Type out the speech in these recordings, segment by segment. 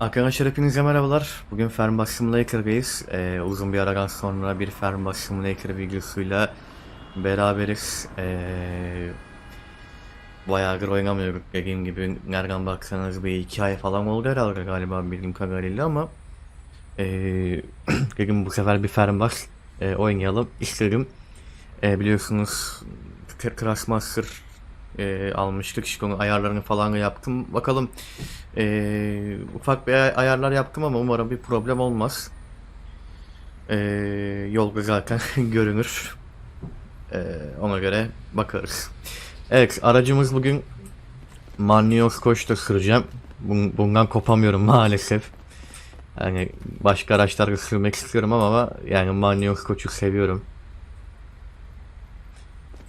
Arkadaşlar hepinize merhabalar. Bugün Fernbach Simulator'dayız. Ee, uzun bir aradan sonra bir Fernbach Simulator videosuyla beraberiz. Ee, bayağıdır oynamıyoruz dediğim gibi nereden baksanız bir iki ay falan oldu herhalde galiba bildiğim kadarıyla ama ee, dedim bu sefer bir Fernbach e, oynayalım istedim. Ee, biliyorsunuz Crash Master e, almıştık. İşte onun ayarlarını falan yaptım. Bakalım e, ufak bir ay- ayarlar yaptım ama umarım bir problem olmaz. E, yolda zaten görünür. E, ona göre bakarız. Evet aracımız bugün Manios Koç'ta süreceğim. Bun- Bundan kopamıyorum maalesef. Yani başka araçlarda sürmek istiyorum ama yani Manios Koç'u seviyorum.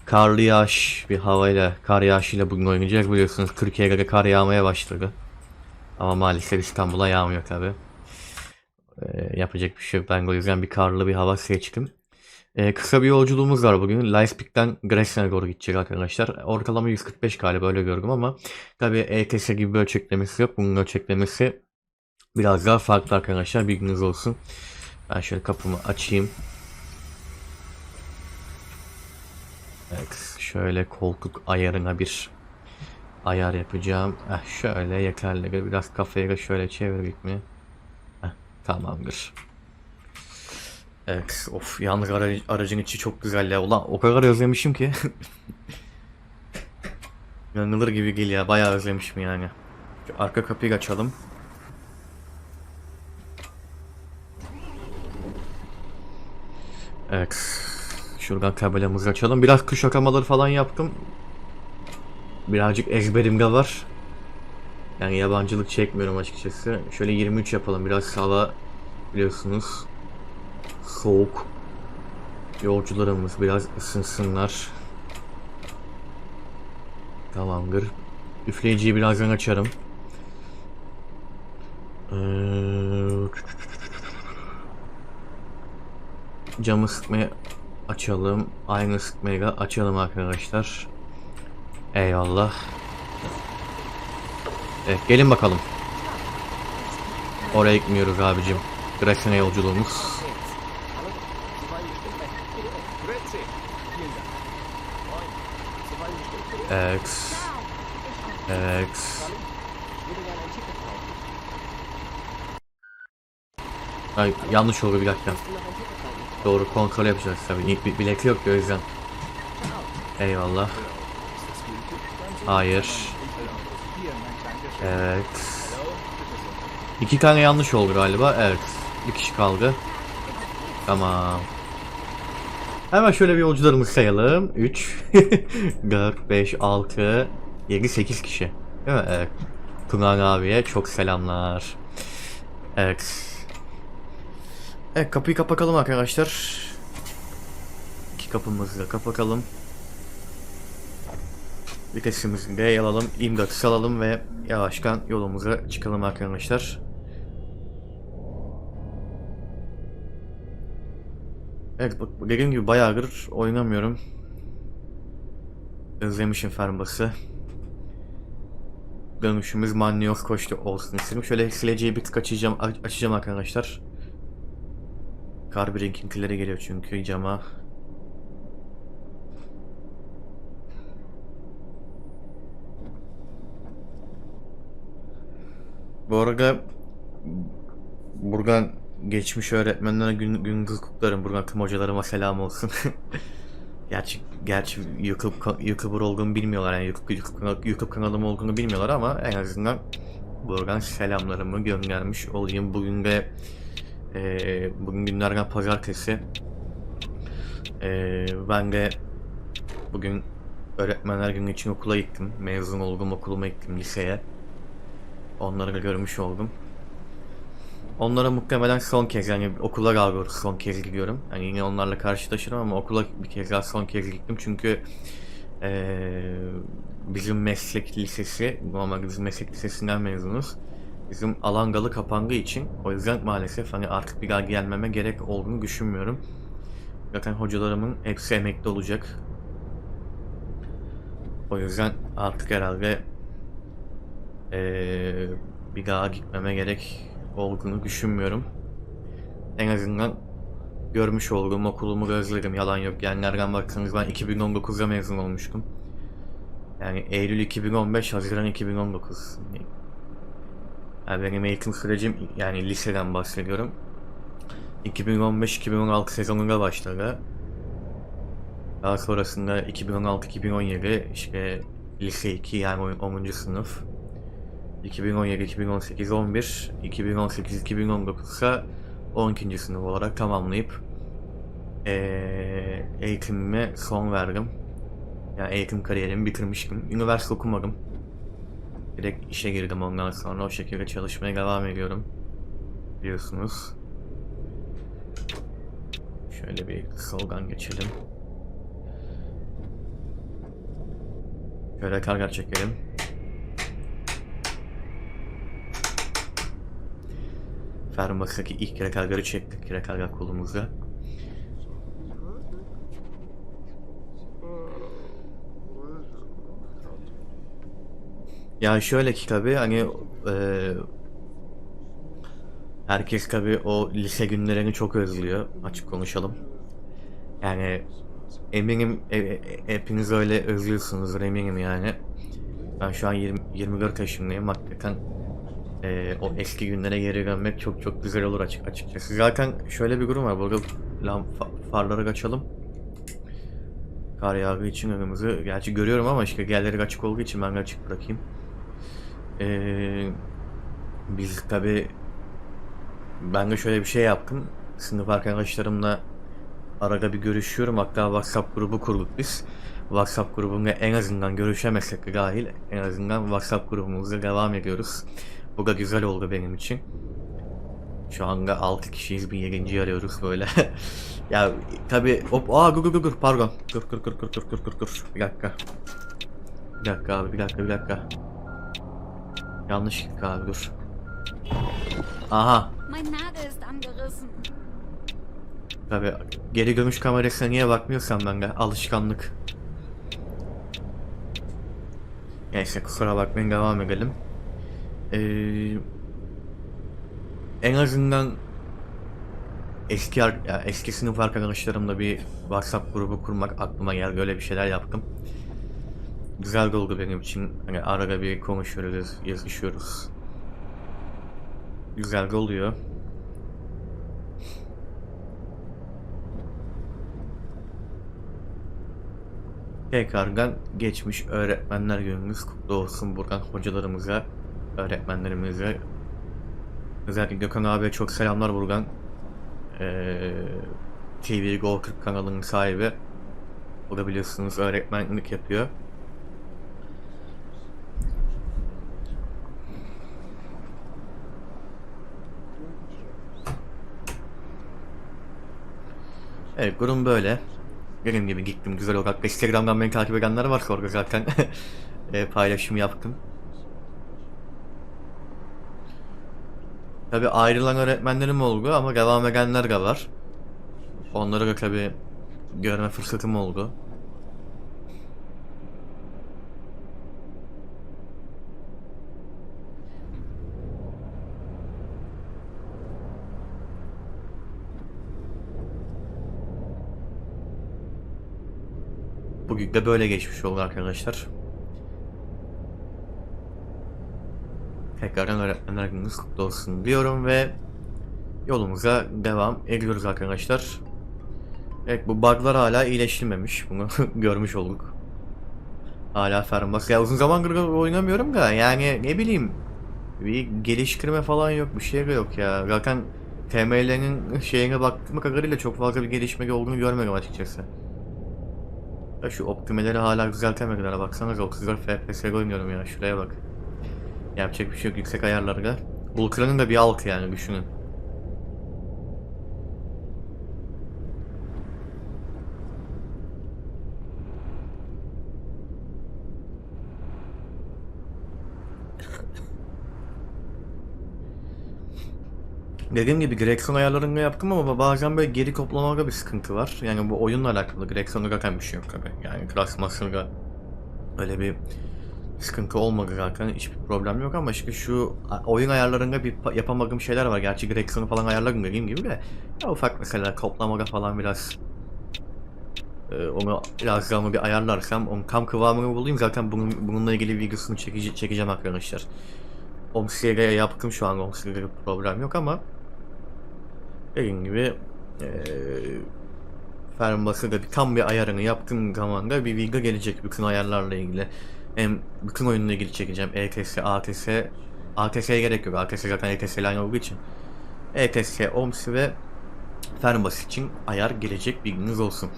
Karlı yağış bir havayla, kar yağışıyla bugün oynayacağız biliyorsunuz. Türkiye'de de kar yağmaya başladı. Ama maalesef İstanbul'a yağmıyor tabi. yapacak bir şey yok. Ben o yüzden bir karlı bir hava seçtim. Ee, kısa bir yolculuğumuz var bugün. Leipzig'ten Dresden'e doğru gidecek arkadaşlar. Ortalama 145 galiba öyle gördüm ama tabi ETS gibi bir ölçeklemesi yok. Bunun ölçeklemesi biraz daha farklı arkadaşlar. Bilginiz olsun. Ben şöyle kapımı açayım. Evet, şöyle koltuk ayarına bir ayar yapacağım. Heh, şöyle yeterli. Biraz kafayı da şöyle çevirdik mi? Heh, tamamdır. Evet, of yalnız ara- aracın içi çok güzel ya. Ulan o kadar özlemişim ki. Yanılır gibi geliyor. ya. Bayağı özlemişim yani. Şu arka kapıyı açalım. Evet. Şuradan tabelamızı açalım. Biraz kuş akamaları falan yaptım. Birazcık ezberimde var. Yani yabancılık çekmiyorum açıkçası. Şöyle 23 yapalım. Biraz hava biliyorsunuz soğuk. Yolcularımız biraz ısınsınlar. Tamamdır. Üfleyiciyi birazdan açarım. Ee, camı sıkmaya açalım. Aynı sıkmayı açalım arkadaşlar. Eyvallah. Evet gelin bakalım. Oraya gitmiyoruz abicim. Gresene yolculuğumuz. Evet. Evet. Ay, yanlış oldu bir dakika. Doğru kontrol yapacağız bir bilek yok o yüzden. Eyvallah. Hayır. Evet. İki tane yanlış oldu galiba. Evet. Bir kişi kaldı. Tamam. Hemen şöyle bir yolcularımızı sayalım. 3, 4, 5, 6, 7, 8 kişi. Değil mi? Evet. Tunan abiye çok selamlar. Evet. Evet kapıyı kapatalım arkadaşlar. İki kapımızı da kapatalım. Vitesimizi de alalım. İmdatı salalım ve yavaştan yolumuza çıkalım arkadaşlar. Evet bak dediğim gibi bayağıdır oynamıyorum. Özlemişim Fernbach'ı. Dönüşümüz Mannios koştu olsun istedim. Şöyle sileceği bir tık açacağım, aç- açacağım arkadaşlar. Kar birikintileri geliyor çünkü cama. Bu arada buradan geçmiş öğretmenlere gün, gün kutlarım. Buradan tüm hocalarıma selam olsun. gerçi gerçi YouTube YouTuber olduğumu bilmiyorlar yani YouTube, YouTube, YouTube kanalım olduğunu bilmiyorlar ama en azından buradan selamlarımı göndermiş olayım. Bugün de ee, bugün günlerden pazartesi. Ee, ben de bugün öğretmenler günü için okula gittim. Mezun oldum okuluma gittim liseye. Onları da görmüş oldum. Onlara muhtemelen son kez yani okula doğrusu son kez gidiyorum. Hani yine onlarla karşılaşırım ama okula bir kez daha son kez gittim çünkü ee, bizim meslek lisesi, normalde bizim meslek lisesinden mezunuz. Bizim Alangalı kapandığı için o yüzden maalesef hani artık bir daha gelmeme gerek olduğunu düşünmüyorum. Zaten hocalarımın hepsi emekli olacak. O yüzden artık herhalde ee, bir daha gitmeme gerek olduğunu düşünmüyorum. En azından görmüş olduğum okulumu özledim. Yalan yok. Yani nereden baksanız ben 2019'da mezun olmuştum. Yani Eylül 2015, Haziran 2019. Yani benim eğitim sürecim yani liseden bahsediyorum. 2015-2016 sezonunda başladı. Daha sonrasında 2016-2017 işte lise 2 yani 10. sınıf. 2017, 2018, 11, 2018, 2019 ise 12. sınıf olarak tamamlayıp eee eğitimime son verdim. Yani eğitim kariyerimi bitirmiştim. Üniversite okumadım. Direkt işe girdim ondan sonra o şekilde çalışmaya devam ediyorum. Biliyorsunuz. Şöyle bir slogan geçelim. Şöyle karga çekelim. Fermas'taki ilk rekargarı çektik rekarga kolumuzda. Ya şöyle ki tabii hani eee herkes tabii o lise günlerini çok özlüyor açık konuşalım. Yani eminim e- e- hepiniz öyle özlüyorsunuzdur eminim yani. Ben şu an 20, 24 yaşındayım hakikaten eee, o eski günlere geri dönmek çok çok güzel olur açık açıkçası. Zaten şöyle bir durum var burada fa- farları kaçalım. Kar yağdığı için önümüzü gerçi görüyorum ama işte yerleri açık olduğu için ben açık bırakayım. Eee biz tabi ben de şöyle bir şey yaptım. Sınıf arkadaşlarımla arada bir görüşüyorum. Hatta WhatsApp grubu kurduk biz. WhatsApp grubunda en azından görüşemesek dahil en azından WhatsApp grubumuzda devam ediyoruz. Bu da güzel oldu benim için. Şu anda 6 kişiyiz bir 7. arıyoruz böyle. ya tabi hop aa dur dur dur pardon. Dur dur dur dur dur dur dur dur bir dakika. Bir dakika abi bir dakika bir dakika. Yanlışlıkla abi dur. Aha tabi geri gömüş kamerasına niye bakmıyorsam ben de alışkanlık. Neyse kusura bakmayın devam edelim. Ee, en azından eski ya eski sınıf arkadaşlarımla bir WhatsApp grubu kurmak aklıma geldi. Öyle bir şeyler yaptım. Güzel de oldu benim için. Hani arada bir konuşuyoruz, yazışıyoruz. Güzel de oluyor. Tekrardan geçmiş öğretmenler günümüz kutlu olsun buradan hocalarımıza, öğretmenlerimize. Özellikle Gökhan abiye çok selamlar buradan. Ee, TV Go 40 kanalının sahibi. O da biliyorsunuz öğretmenlik yapıyor. Evet durum böyle. Dediğim gibi gittim güzel olarak. Instagram'dan beni takip edenler var orada zaten. e, paylaşım yaptım. Tabi ayrılan öğretmenlerim oldu ama devam edenler de var. Onları da tabi görme fırsatım oldu. Bugün de böyle geçmiş oldu arkadaşlar. Tekrardan öğretmenler gününüz kutlu olsun diyorum ve yolumuza devam ediyoruz arkadaşlar. Evet bu bug'lar hala iyileştirilmemiş. Bunu görmüş olduk. Hala Fernbus. Ya uzun zamandır oynamıyorum da yani ne bileyim bir geliştirme falan yok bir şey yok ya. Zaten TML'nin şeyine baktığım kadarıyla çok fazla bir gelişme olduğunu görmedim açıkçası. Ya şu optimeleri hala düzeltemediler baksanıza 34 FPS oynuyorum ya şuraya bak. Yapacak bir şey yok yüksek ayarlarda. Vulkan'ın da bir altı yani düşünün. Dediğim gibi direksiyon ayarlarını yaptım ama bazen böyle geri toplamada bir sıkıntı var. Yani bu oyunla alakalı direksiyonu zaten bir şey yok tabi. Yani Class Master'da öyle bir sıkıntı olmadı zaten. Hiçbir problem yok ama işte şu oyun ayarlarında bir pa- yapamadığım şeyler var. Gerçi direksiyonu falan ayarladım dediğim gibi de. Ya ufak mesela koplamada falan biraz e, onu biraz daha bir ayarlarsam onun tam kıvamını bulayım zaten bunun, bununla ilgili videosunu çekeceğim arkadaşlar. OMSIG'e yaptım şu an OMSIG'e bir problem yok ama dediğim gibi e, Fermbas'ı da bir- tam bir ayarını yaptığım zaman da bir video gelecek bütün ayarlarla ilgili. Hem bütün oyunla ilgili çekeceğim. ETS, ATS, ATS'ye gerek yok. ATS zaten ETS aynı olduğu için. ETS, OMS ve Fernbus için ayar gelecek bilginiz olsun.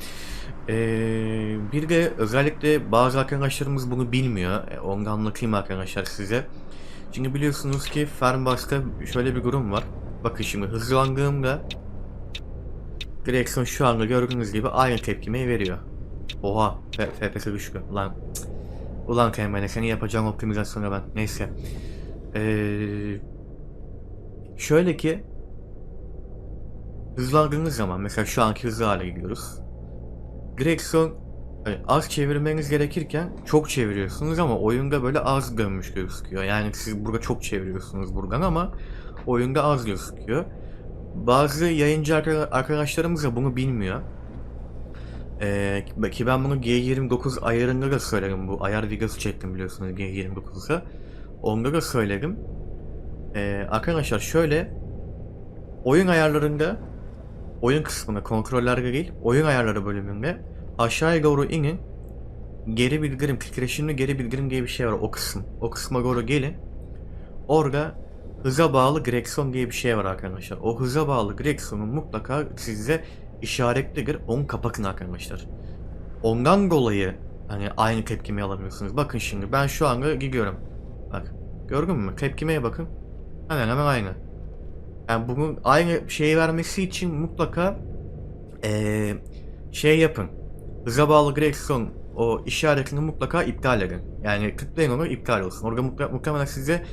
Ee, bir de özellikle bazı arkadaşlarımız bunu bilmiyor. E, anlatayım arkadaşlar size. Çünkü biliyorsunuz ki Fernbus'ta şöyle bir durum var. Bakın şimdi hızlandığımda direksiyon şu anda gördüğünüz gibi aynı tepkimeyi veriyor. Oha, FPS düştü. Cık. ulan Kemal'e seni yapacağım optimizasyona ben. Neyse. Ee, şöyle ki hızlandığınız zaman mesela şu anki hızlı hale gidiyoruz. Direksiyon hani az çevirmeniz gerekirken çok çeviriyorsunuz ama oyunda böyle az dönmüş gözüküyor. Yani siz burada çok çeviriyorsunuz buradan ama oyunda az gözüküyor. Bazı yayıncı arka- arkadaşlarımız da bunu bilmiyor. Ee, ki ben bunu G29 ayarında da söylerim. Bu ayar videosu çektim biliyorsunuz G29'da. Onda da söylerim. Ee, arkadaşlar şöyle oyun ayarlarında oyun kısmında kontrollerde değil oyun ayarları bölümünde aşağıya doğru inin geri bildirim titreşimli geri bildirim diye bir şey var o kısım. O kısma doğru gelin. Orada hıza bağlı direksiyon diye bir şey var arkadaşlar. O hıza bağlı direksiyonu mutlaka size işaretlidir. Onu kapatın arkadaşlar. Ondan dolayı hani aynı tepkimi alamıyorsunuz. Bakın şimdi ben şu anda gidiyorum. Bak gördün mü? Tepkimeye bakın. Hemen hemen aynı. Yani bunun aynı şeyi vermesi için mutlaka eee, şey yapın. Hıza bağlı direksiyon o işaretini mutlaka iptal edin. Yani tıklayın onu iptal olsun. Orada mutlaka, muhtemelen size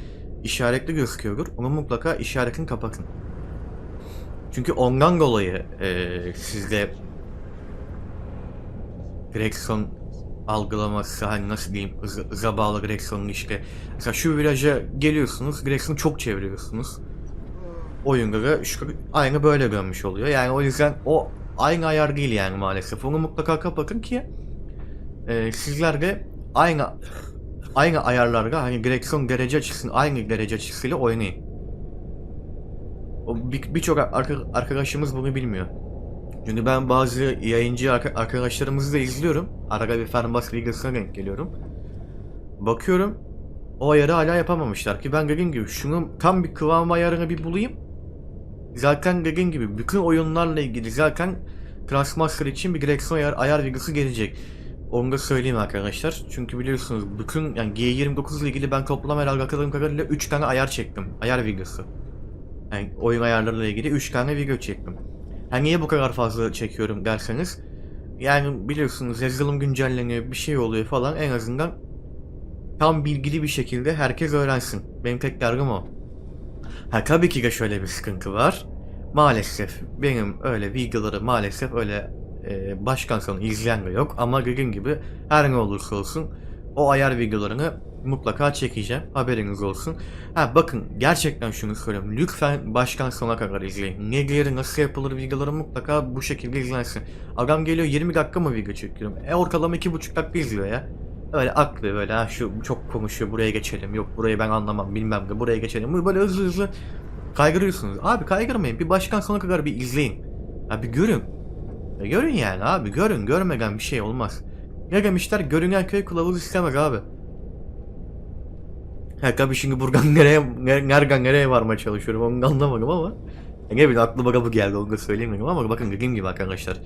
işaretli gözüküyordur. Onu mutlaka işaretini kapatın. Çünkü ondan dolayı eee sizde direksiyon algılaması hani nasıl diyeyim hıza, bağlı işte mesela şu viraja geliyorsunuz direksiyonu çok çeviriyorsunuz oyunda da şu, aynı böyle dönmüş oluyor yani o yüzden o aynı ayar değil yani maalesef onu mutlaka kapatın ki e, sizler de aynı aynı ayarlarda hani direksiyon derece açısını aynı derece açısıyla oynayın bir- birçok arka- arkadaşımız bunu bilmiyor çünkü ben bazı yayıncı arka- arkadaşlarımızı da izliyorum. Arada bir Fernbus videosuna denk geliyorum. Bakıyorum o ayarı hala yapamamışlar ki ben dediğim gibi şunun tam bir kıvam ayarını bir bulayım. Zaten dediğim gibi bütün oyunlarla ilgili zaten Trustmaster için bir direksiyon ayar, ayar videosu gelecek. Onu da söyleyeyim arkadaşlar. Çünkü biliyorsunuz bütün yani G29 ile ilgili ben toplam herhalde hatırladığım kadarıyla 3 tane ayar çektim. Ayar videosu. Yani oyun ayarlarıyla ilgili 3 tane video çektim. Ha niye bu kadar fazla çekiyorum derseniz yani biliyorsunuz yazılım güncelleniyor bir şey oluyor falan en azından tam bilgili bir şekilde herkes öğrensin. Benim tek derdim o. Ha tabii ki de şöyle bir sıkıntı var. Maalesef benim öyle videoları maalesef öyle e, başkan sonu izleyen de yok ama dediğim gibi her ne olursa olsun o ayar videolarını mutlaka çekeceğim. Haberiniz olsun. Ha bakın gerçekten şunu söylüyorum. Lütfen başkan sona kadar izleyin. Ne gelir nasıl yapılır videoları mutlaka bu şekilde izlensin. Adam geliyor 20 dakika mı video çekiyorum? E ortalama 2,5 dakika izliyor ya. Öyle aklı böyle ha şu çok konuşuyor buraya geçelim. Yok burayı ben anlamam bilmem ne buraya geçelim. Böyle hızlı hızlı kaygırıyorsunuz. Abi kaygırmayın. Bir başkan sona kadar bir izleyin. Ha bir görün. Ya görün yani abi görün. Görmeden bir şey olmaz. Ne demişler? Görünen köy kılavuz istemez abi. Ha tabii şimdi buradan nereye, ner- nereden nereye varmaya çalışıyorum onu anlamadım ama. Ya ne bileyim aklıma bu geldi onu da söyleyeyim ama bakın dediğim gibi arkadaşlar.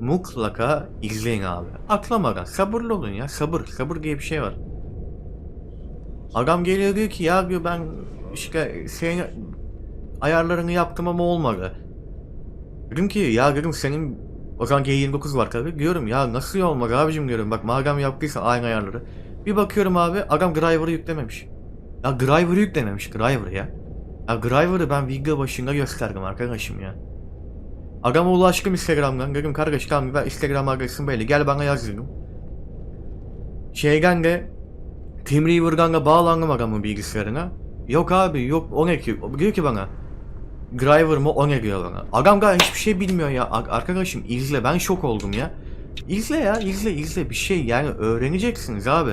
Mutlaka izleyin abi. Atlamadan sabırlı olun ya sabır. Sabır diye bir şey var. Adam geliyor diyor ki ya diyor ben işte senin ayarlarını yaptım ama olmadı. Dedim ki ya dedim senin o zaman G29 var tabii. Diyorum ya nasıl olmadı abicim diyorum. Bak madem yaptıysa aynı ayarları. Bir bakıyorum abi adam driver'ı yüklememiş. Ya driver'ı yüklememiş driver ya. Ya driver'ı ben video başında gösterdim arkadaşım ya. Adama ulaştım Instagram'dan dedim kardeş tamam ben Instagram adresim belli gel bana yaz dedim. Şeyden de TeamRiver'dan bağlandım adamın bilgisayarına. Yok abi yok o ne ki? Diyor ki bana. Driver mı o ne diyor bana. Adam daha hiçbir şey bilmiyor ya. Arkadaşım izle ben şok oldum ya. İzle ya izle izle bir şey yani öğreneceksiniz abi.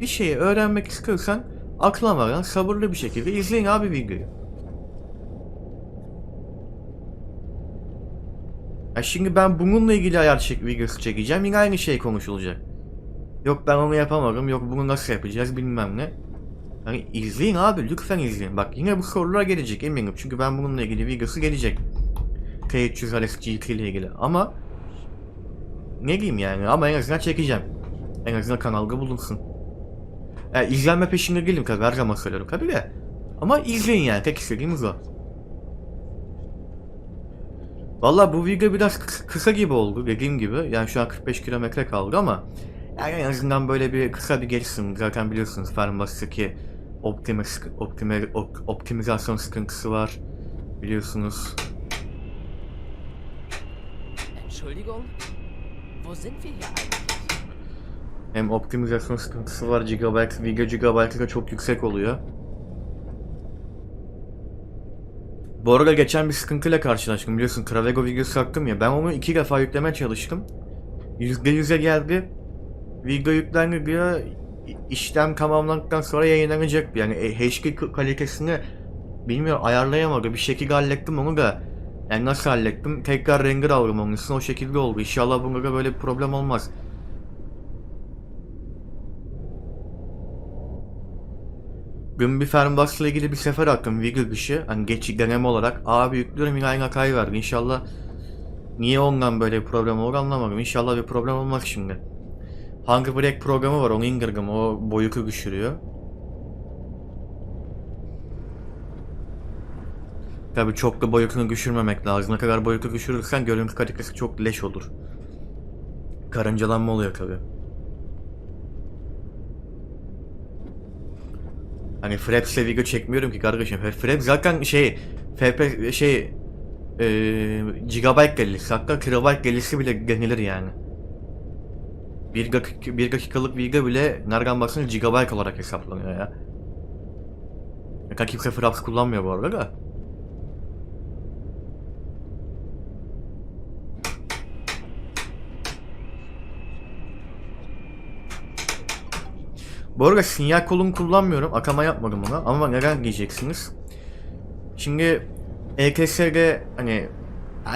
Bir şeyi öğrenmek istiyorsan aklamadan sabırlı bir şekilde izleyin abi videoyu. Ya şimdi ben bununla ilgili ayar çek videosu çekeceğim yine aynı şey konuşulacak. Yok ben onu yapamadım, yok bunu nasıl yapacağız bilmem ne. Hani izleyin abi lütfen izleyin. Bak yine bu sorular gelecek eminim çünkü ben bununla ilgili videosu gelecek. T300 Alex GT ile ilgili ama ne diyeyim yani ama en azından çekeceğim. En azından kanalda bulunsun. Yani izlenme peşinde değilim tabi her zaman söylüyorum tabi de. Ama izleyin yani tek istediğimiz o. Valla bu video biraz kıs- kısa gibi oldu dediğim gibi. Yani şu an 45 kilometre kaldı ama yani en azından böyle bir kısa bir geçsin. Zaten biliyorsunuz Farmasi'deki optimi, optimi, op- optimizasyon sıkıntısı var. Biliyorsunuz. Entschuldigung? Wo sind wir hier eigentlich? Hem optimizasyon sıkıntısı var. Gigabyte, video gigabyte'ı da çok yüksek oluyor. Bu arada geçen bir sıkıntıyla karşılaştım. Biliyorsun Travego videosu attım ya. Ben onu iki defa yüklemeye çalıştım. %100'e geldi. Video yüklendi diyor. İşlem tamamlandıktan sonra yayınlanacak. Yani e, HD kalitesini bilmiyorum ayarlayamadı. Bir şekilde hallettim onu da. Yani nasıl hallettim? Tekrar render aldım onun için o şekilde oldu. İnşallah bunda da böyle bir problem olmaz. Dün bir Fernbach'la ilgili bir sefer attım video dışı. Hani geç deneme olarak. Abi yüklüyorum yine aynı hatayı verdi. İnşallah niye ondan böyle bir problem olur anlamadım. İnşallah bir problem olmaz şimdi. Hunger Break programı var onu indirdim. O boyutu düşürüyor. Tabi çok da boyutunu düşürmemek lazım. Ne kadar boyutu düşürürsen görüntü kalitesi çok leş olur. Karıncalanma oluyor tabi. Hani Fraps'le video çekmiyorum ki kardeşim. Fraps zaten şey FP şey eee gigabyte gelirse hatta kilobyte gelirse bile denilir yani. Bir, dakik bir dakikalık video bile nereden baksanız gigabyte olarak hesaplanıyor ya. Ya kimse Fraps kullanmıyor bu arada da. Bu arada sinyal kolunu kullanmıyorum. Akama yapmadım ona. Ama neden diyeceksiniz. Şimdi EKS'de hani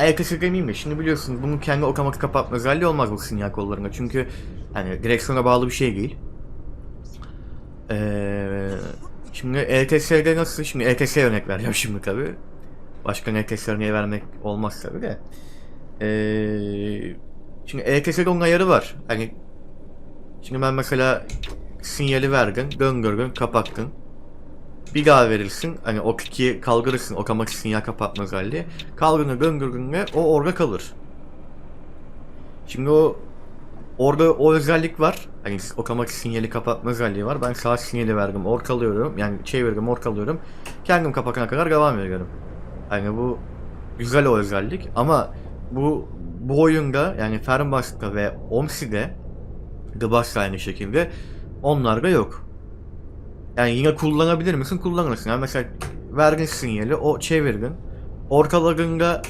EKS demeyeyim de şimdi biliyorsunuz bunun kendi otomatik kapatma özelliği olmaz bu sinyal kollarında. Çünkü hani direksiyona bağlı bir şey değil. Ee, şimdi ETS'de nasıl? Şimdi ETS'ye örnek vereceğim şimdi tabi. Başka ETS örneği vermek olmaz tabi de. Ee, şimdi ETS'de onun ayarı var. Hani Şimdi ben mesela sinyali verdin, döndürdün, kapattın. Bir daha verirsin, hani o kikiyi kaldırırsın, otomatik sinyal kapatma özelliği. Kaldırını döndürdüğünde o orada kalır. Şimdi o orada o özellik var. Hani otomatik sinyali kapatma özelliği var. Ben sağ sinyali verdim, ortalıyorum. Yani çevirdim, ortalıyorum. Kendim kapatana kadar devam ediyorum. Hani bu güzel o özellik ama bu bu oyunda yani Fernbach'ta ve Omsi'de The Box aynı şekilde. Onlarda yok. Yani yine kullanabilir misin? Kullanırsın. Yani mesela verdin sinyali, o çevirdin. Ortalarında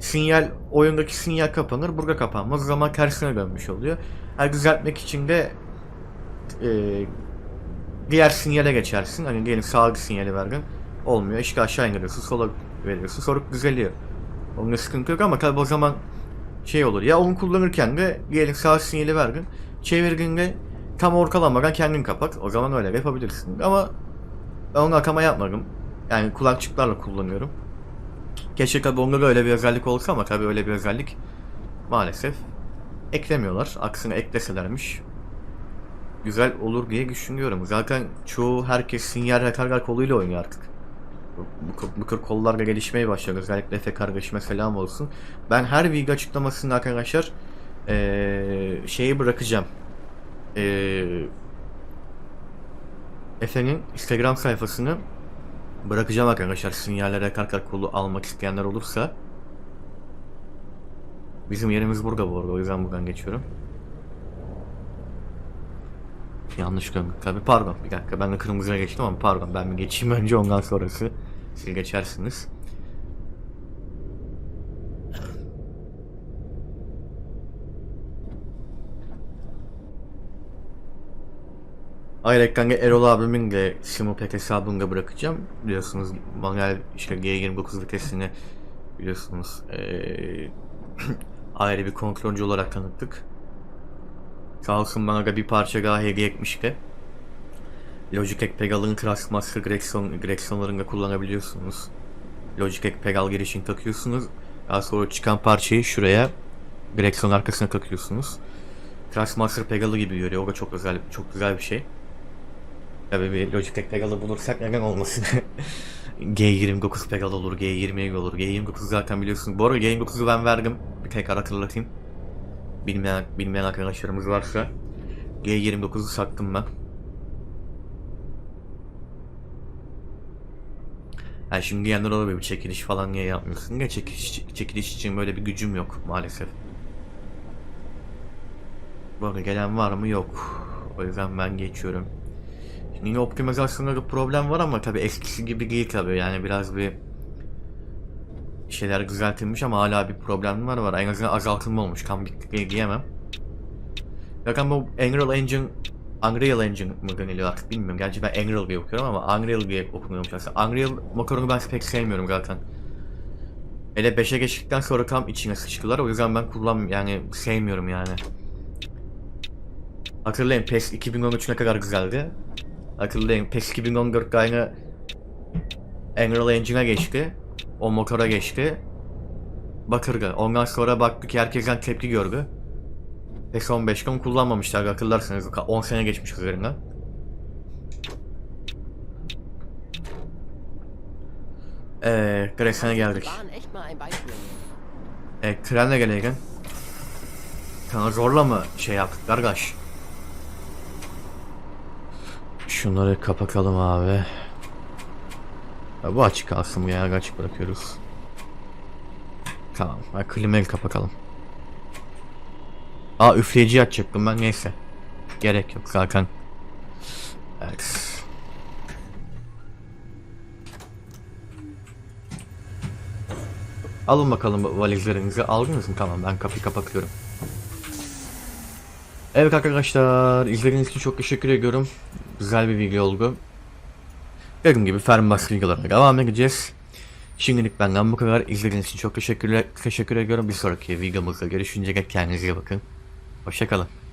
sinyal, oyundaki sinyal kapanır, burada kapanmaz. Zaman tersine dönmüş oluyor. Yani düzeltmek için de e, diğer sinyale geçersin. Hani diyelim sağ sinyali verdin. Olmuyor. İşte aşağı indiriyorsun, sola veriyorsun. Sonra düzeliyor. Onda sıkıntı yok ama tabi o zaman şey olur. Ya onu kullanırken de diyelim sağ sinyali verdin. Çevirdiğinde tam ortalamadan kendin kapat. O zaman öyle yapabilirsin. Ama ben onu akama yapmadım. Yani kulakçıklarla kullanıyorum. Keşke tabi onda da öyle bir özellik olsa ama tabi öyle bir özellik maalesef eklemiyorlar. Aksine ekleselermiş güzel olur diye düşünüyorum. Zaten çoğu herkes sinyal retarder koluyla oynuyor artık. Bu, bu, bu kollar gelişmeye başladı. Özellikle Efe kardeşime selam olsun. Ben her video açıklamasında arkadaşlar eee, şeyi bırakacağım. Eee Efe'nin Instagram sayfasını bırakacağım arkadaşlar. Sinyallere karkar kolu almak isteyenler olursa. Bizim yerimiz burada bu arada. O yüzden buradan geçiyorum. Yanlış gördüm tabi. Pardon bir dakika ben de kırmızıya geçtim ama pardon ben bir geçeyim önce ondan sonrası siz geçersiniz. Ayrıca Erol abimin de Simopek hesabını da bırakacağım. Biliyorsunuz manuel işte G29 vitesini biliyorsunuz eee ayrı bir kontrolcü olarak tanıttık. Sağ olsun bana da bir parça daha hediye etmişti. Logitech Pedal'ın Trustmaster direksiyon, direksiyonlarını da kullanabiliyorsunuz. Logitech Pedal girişini takıyorsunuz. Daha sonra çıkan parçayı şuraya direksiyon arkasına takıyorsunuz. Trustmaster Pedal'ı gibi görüyor. O da çok özel, çok güzel bir şey. Tabii bir Logitech Pedal'ı bulursak neden olmasın. G29 Pedal olur, G20 olur. G29 zaten biliyorsunuz. Bu arada G29'u ben verdim. Bir tekrar hatırlatayım. Bilmeyen, bilmeyen arkadaşlarımız varsa. G29'u sattım ben. Yani şimdi diyenler olabilir bir çekiliş falan niye yapmıyorsun? Ne çekiliş, çekiliş için böyle bir gücüm yok maalesef. Bu arada gelen var mı? Yok. O yüzden ben geçiyorum. Yine optimizasyonda bir problem var ama tabi eskisi gibi değil tabi yani biraz bir şeyler düzeltilmiş ama hala bir problemler var. En azından azaltılma olmuş. Tam bittikleri diyemem. Zaten bu Unreal Engine Unreal Engine mı deniliyor artık bilmiyorum. Gerçi ben Unreal diye okuyorum ama Unreal diye okunuyormuş aslında. Unreal motorunu ben pek sevmiyorum zaten. Hele 5'e geçtikten sonra tam içine sıçtılar. O yüzden ben kullan yani sevmiyorum yani. Hatırlayın PES 2013 ne kadar güzeldi. Hatırlayın PES 2014'te aynı Unreal Engine'e geçti. O motora geçti. Bakırdı. Ondan sonra baktık ki herkesten tepki gördü. PES 15'te onu kullanmamışlar hatırlarsınız. 10 sene geçmiş üzerinden. Eee Gressen'e geldik. Waren echt mal ein Beispiel. E, trenle gelirken Sana zorla mı şey yaptık kardeş? Şunları kapatalım abi. Ya bu açık kalsın bu ya açık bırakıyoruz. Tamam. Ha, klimayı kapatalım. Aa üfleyici açacaktım ben neyse. Gerek yok zaten. Evet. Alın bakalım valizlerinizi. Aldınız mı? Tamam ben kapıyı kapatıyorum. Evet arkadaşlar izlediğiniz için çok teşekkür ediyorum. Güzel bir video oldu. Dediğim gibi Fermbas videolarına devam edeceğiz. Şimdilik benden bu kadar. İzlediğiniz için çok teşekkürler, teşekkür ediyorum. Bir sonraki videomuzda görüşünce kendinize iyi bakın. Hoşçakalın.